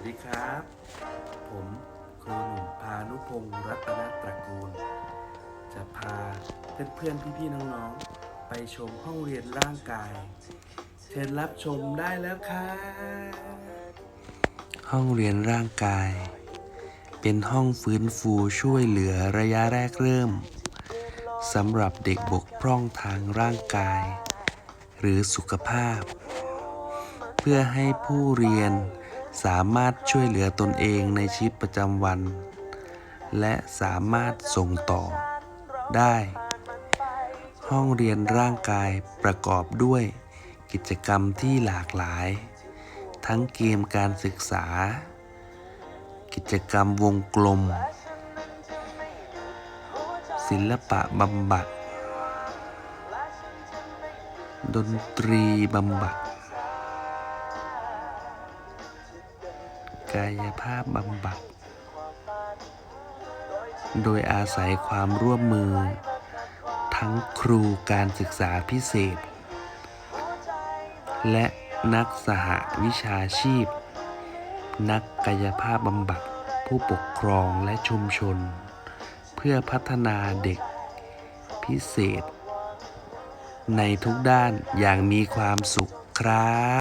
วัสดีครับ ผมครูหนุ่มพานุพงศ์รัตนตระกูล จะพาเพื่อนๆพี่ๆน้องๆ ไปชมห้องเรียนร่างกาย เชิญรับชมได้แล้วครับห้องเรียนร่างกาย เป็นห้องฟื้นฟูช่วยเหลือระยะแรกเริ่มสำหรับเด็กบกพร่องทางร่างกาย หรือสุขภาพ เพื่อให้ผู้เรียน สามารถช่วยเหลือตนเองในชีวิตประจำวัน และสามารถส่งต่อได้ ห้องเรียนร่างกายประกอบด้วยกิจกรรมที่หลากหลาย ทั้งเกมการศึกษา กิจกรรมวงกลม ศิลปะบำบัด ดนตรีบำบัด กายภาพบำบัด โดยอาศัยความร่วมมือ ทั้งครูการศึกษาพิเศษ และนักสหวิชาชีพ นักกายภาพบำบัด ผู้ปกครองและชุมชน เพื่อพัฒนาเด็กพิเศษ ในทุกด้านอย่างมีความสุขครับ